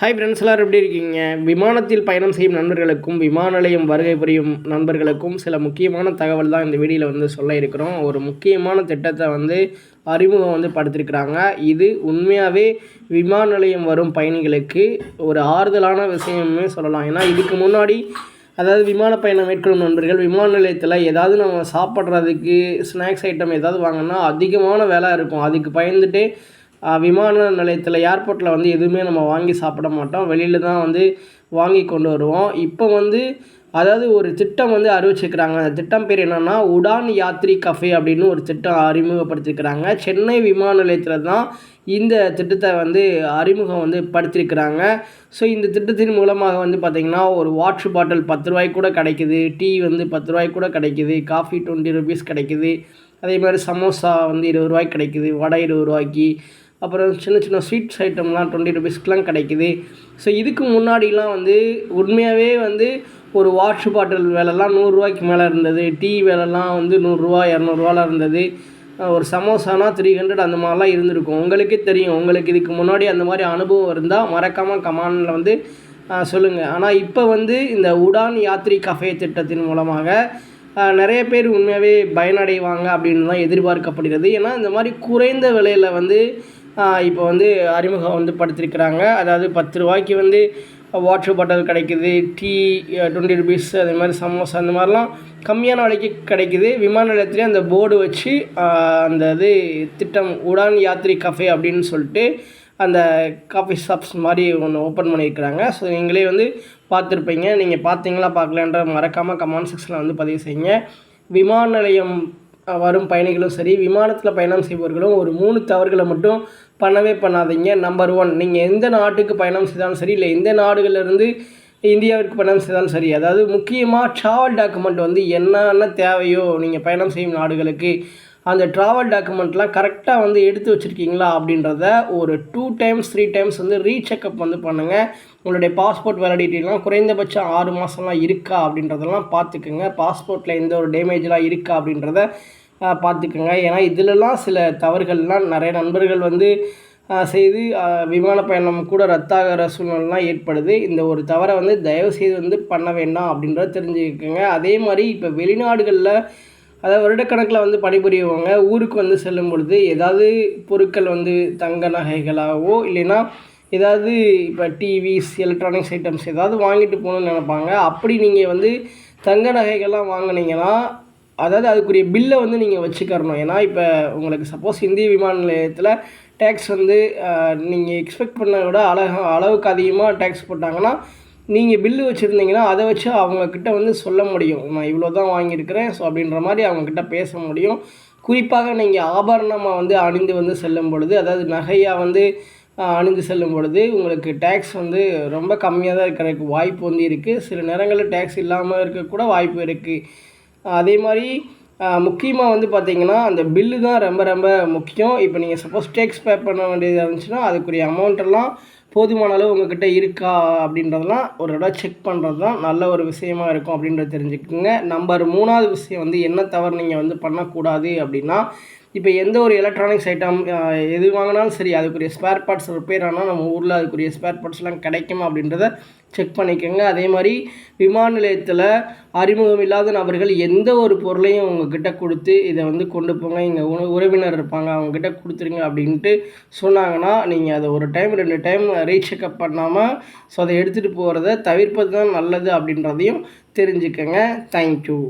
Hi friends எல்லோரும் எப்படி இருக்கீங்க? விமானத்தில் பயணம் செய்யும் நண்பர்களுக்கும் விமான நிலையம் வருகை புரியும் நண்பர்களுக்கும் சில முக்கியமான தகவல் தான் இந்த வீடியோவில் வந்து சொல்ல இருக்கிறோம். ஒரு முக்கியமான திட்டத்தை வந்து அறிமுகம் வந்து படுத்திருக்கிறாங்க. இது உண்மையாகவே விமான நிலையம் வரும் பயணிகளுக்கு ஒரு ஆறுதலான விஷயமே சொல்லலாம். ஏன்னா இதுக்கு முன்னாடி அதாவது விமான பயணம் மேற்கொள்ளும் நண்பர்கள் விமான நிலையத்தில் ஏதாவது நம்ம சாப்பிட்றதுக்கு ஸ்நாக்ஸ் ஐட்டம் ஏதாவது வாங்கினா அதிகமான விலை இருக்கும். அதுக்கு பயந்துட்டு விமான நிலையத்தில் ஏர்போர்ட்டில் வந்து எதுவுமே நம்ம வாங்கி சாப்பிட மாட்டோம். வெளியில் தான் வந்து வாங்கி கொண்டு வருவோம். இப்போ வந்து அதாவது ஒரு திட்டம் வந்து அறிவிச்சிருக்கிறாங்க. அந்த திட்டம் பேர் என்னென்னா உடான் யாத்ரி கஃபே அப்படின்னு ஒரு திட்டம் அறிமுகப்படுத்திருக்கிறாங்க. சென்னை விமான நிலையத்தில் தான் இந்த திட்டத்தை வந்து அறிமுகம் வந்து படுத்திருக்கிறாங்க. ஸோ இந்த திட்டத்தின் மூலமாக வந்து பார்த்திங்கன்னா ஒரு வாட்ரு பாட்டில் பத்து ரூபாய்க்கு கூட கிடைக்குது. டீ வந்து பத்து ரூபாய்க்கு கூட கிடைக்குது. காஃபி டுவெண்ட்டி ருபீஸ் கிடைக்குது. அதே மாதிரி சமோசா வந்து இருபது ரூபாய்க்கு கிடைக்குது. வடை இருபது ரூபாய்க்கு. அப்புறம் சின்ன சின்ன ஸ்வீட்ஸ் ஐட்டம்லாம் டுவெண்ட்டி ருபீஸ்க்கெலாம் கிடைக்குது. ஸோ இதுக்கு முன்னாடிலாம் வந்து உண்மையாகவே வந்து ஒரு வாட்ரு பாட்டில் விலைலாம் நூறுரூவாய்க்கு மேலே இருந்தது. டீ விலைலாம் வந்து நூறுரூவா இரநூறுவாலாம் இருந்தது. ஒரு சமோசானா த்ரீ ஹண்ட்ரட் அந்த மாதிரிலாம் இருந்திருக்கும். உங்களுக்கே தெரியும். உங்களுக்கு இதுக்கு முன்னாடி அந்த மாதிரி அனுபவம் இருந்தால் மறக்காமல் கமானில் வந்து சொல்லுங்கள் ஆனால் இப்போ வந்து இந்த உடான் யாத்ரி கஃபே திட்டத்தின் மூலமாக நிறைய பேர் உண்மையாகவே பயனடைவாங்க அப்படின்னு தான் எதிர்பார்க்கப்படுகிறது. ஏன்னா இந்த மாதிரி குறைந்த விலையில் வந்து இப்போ வந்து அறிமுகம் வந்து படுத்திருக்கிறாங்க. அதாவது பத்து ரூபாய்க்கு வந்து வாட்டர் பாட்டில் கிடைக்குது டீ டுவெண்ட்டி ருபீஸ் அது மாதிரி சமோசா அந்த மாதிரிலாம் கம்மியான விலைக்கு கிடைக்குது. விமான நிலையத்துலேயே அந்த போர்டு வச்சு அந்த இது திட்டம் உடான் யாத்ரி கஃபே அப்படின்னு சொல்லிட்டு அந்த காஃபி ஷாப்ஸ் மாதிரி ஒன்று ஓப்பன் பண்ணியிருக்கிறாங்க. ஸோ நீங்களே வந்து பார்த்துருப்பீங்க. நீங்கள் பார்த்தீங்களா பார்க்கலன்ற மறக்காமல் கமெண்ட் செக்ஷனில் வந்து பதிவு செய்யுங்க. விமான நிலையம் வரும் பயணிகளும் சரி விமானத்தில் பயணம் செய்பவர்களும் ஒரு மூணு தவறுகளை மட்டும் பண்ணவே பண்ணாதீங்க. நம்பர் ஒன் நீங்கள் எந்த நாட்டுக்கு பயணம் செய்தாலும் சரி இல்லை எந்த நாடுகளிலிருந்து இந்தியாவிற்கு பயணம் செய்தாலும் சரி அதாவது முக்கியமாக ட்ராவல் டாக்குமெண்ட் வந்து என்னென்ன தேவையோ நீங்கள் பயணம் செய்யும் நாடுகளுக்கு அந்த ட்ராவல் டாக்குமெண்ட்லாம் கரெக்டாக வந்து எடுத்து வச்சுருக்கீங்களா அப்படின்றத ஒரு டூ டைம்ஸ் த்ரீ டைம்ஸ் வந்து ரீசெக்கப் வந்து பண்ணுங்கள் உங்களுடைய பாஸ்போர்ட் வேலிடிட்டிலாம் குறைந்தபட்சம் ஆறு மாதம்லாம் இருக்கா அப்படின்றதெல்லாம் பார்த்துக்குங்க. பாஸ்போர்ட்டில் எந்த ஒரு டேமேஜ்லாம் இருக்கா அப்படின்றத பார்த்துக்குங்க. ஏன்னா இதிலலாம் சில தவறுகள்லாம் நிறைய நண்பர்கள் வந்து செய்து விமான பயணம் கூட ரத்தாகிற சூழ்நிலாம் ஏற்படுது. இந்த ஒரு தவறை வந்து தயவு செய்து வந்து பண்ண வேண்டாம் அப்படின்றத தெரிஞ்சுக்கோங்க. அதே மாதிரி இப்போ வெளிநாடுகளில் அதாவது வருடக்கணக்கில் வந்து பணிபுரியவங்க ஊருக்கு வந்து செல்லும் பொழுது ஏதாவது பொருட்கள் வந்து தங்க நகைகளாகவோ இல்லைன்னா ஏதாவது இப்போ டிவிஸ் எலக்ட்ரானிக்ஸ் ஐட்டம்ஸ் ஏதாவது வாங்கிட்டு போகணுன்னு நினைப்பாங்க. அப்படி நீங்கள் வந்து தங்க நகைகள்லாம் வாங்கினீங்கன்னா அதாவது அதுக்குரிய பில்லை வந்து நீங்கள் வச்சுக்கறணும். ஏன்னா இப்போ உங்களுக்கு சப்போஸ் இந்திய விமான நிலையத்தில் டேக்ஸ் வந்து நீங்கள் எக்ஸ்பெக்ட் பண்ண விட அழக அளவுக்கு அதிகமாக டேக்ஸ் போட்டாங்கன்னா நீங்கள் பில்லு வச்சுருந்தீங்கன்னா அதை வச்சு அவங்கக்கிட்ட வந்து சொல்ல முடியும். நான் இவ்வளோ தான் வாங்கியிருக்கிறேன். ஸோ அப்படின்ற மாதிரி அவங்கக்கிட்ட பேச முடியும். குறிப்பாக நீங்கள் ஆபரணமாக வந்து அணிந்து வந்து செல்லும் பொழுது அதாவது நகையாக வந்து அணிந்து செல்லும் பொழுது உங்களுக்கு டேக்ஸ் வந்து ரொம்ப கம்மியாக தான் இருக்கிறதுக்கு வாய்ப்பு வந்து இருக்குது சில நேரங்களில் டேக்ஸ் இல்லாமல் இருக்க கூட வாய்ப்பு இருக்குது அதே மாதிரி முக்கியமாக வந்து பார்த்திங்கன்னா அந்த பில்லு தான் ரொம்ப ரொம்ப முக்கியம். இப்போ நீங்கள் சப்போஸ் டேக்ஸ் பே பண்ண வேண்டியதாக இருந்துச்சுன்னா அதுக்குரிய அமௌண்ட்டெல்லாம் போதுமான அளவு உங்ககிட்ட இருக்கா அப்படின்றதெல்லாம் ஒரு தடவை செக் பண்ணுறது தான் நல்ல ஒரு விஷயமா இருக்கும் அப்படின்றத தெரிஞ்சுக்கோங்க. நம்பர் மூணாவது விஷயம் வந்து என்ன தவறு நீங்கள் வந்து பண்ணக்கூடாது அப்படின்னா இப்போ எந்த ஒரு எலக்ட்ரானிக்ஸ் ஐட்டம் எது வாங்கினாலும் சரி அதுக்குரிய ஸ்பேர் பார்ட்ஸ் ரிப்பேர் ஆனால் நம்ம ஊரில் அதுக்குரிய ஸ்பேர் பார்ட்ஸ்லாம் கிடைக்குமா அப்படின்றத செக் பண்ணிக்கோங்க. அதே மாதிரி விமான நிலையத்தில் அறிமுகம் இல்லாத நபர்கள் எந்த ஒரு பொருளையும் உங்ககிட்ட கொடுத்து இதை வந்து கொண்டு போங்க இங்கே உறவினர் இருப்பாங்க அவங்கக்கிட்ட கொடுத்துருங்க அப்படின்ட்டு சொன்னாங்கன்னா நீங்கள் அதை ஒரு டைம் ரெண்டு டைம் ரீசெக்கப் பண்ணாமல் ஸோ அதை எடுத்துகிட்டு போகிறத தவிர்ப்பது தான் நல்லது அப்படின்றதையும் தெரிஞ்சுக்கங்க. தேங்க்யூ